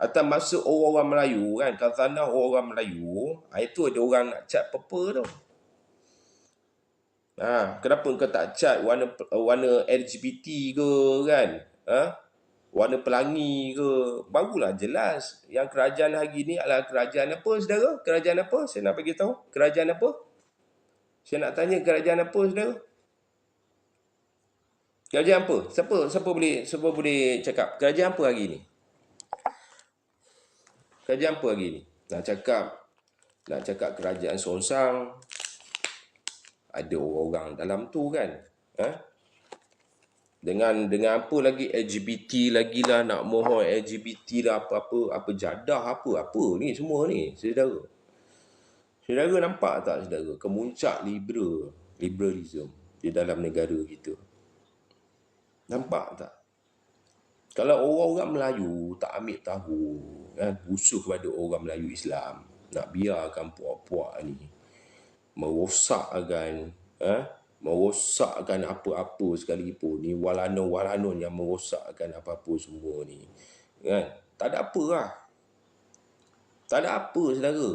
Atau masuk orang-orang Melayu kan. Khazanah orang Melayu. Ha, itu ada orang nak cat apa-apa tu. Ha, kenapa kau tak cat warna warna LGBT ke kan? Ha? Warna pelangi ke? Barulah jelas. Yang kerajaan hari ni adalah kerajaan apa saudara? Kerajaan apa? Saya nak bagi tahu. Kerajaan apa? Saya nak tanya kerajaan apa saudara? Kerajaan apa? Siapa siapa boleh siapa boleh cakap? Kerajaan apa hari ni? Kerajaan apa hari ni? Nak cakap nak cakap kerajaan Sonsang, ada orang-orang dalam tu kan? Ha? dengan dengan apa lagi? LGBT lagi lah nak mohon LGBT lah apa-apa apa jadah apa apa ni semua ni saudara. Saudara nampak tak saudara? Kemuncak liberal liberalism di dalam negara kita. Nampak tak? Kalau orang-orang Melayu tak ambil tahu kan busuh pada orang Melayu Islam. Nak biarkan puak-puak ni. Merosakkan eh, merosakkan apa-apa sekalipun ni. Walanon-walanon yang merosakkan apa-apa semua ni. Kan? Tak ada apa lah. Tak ada apa saudara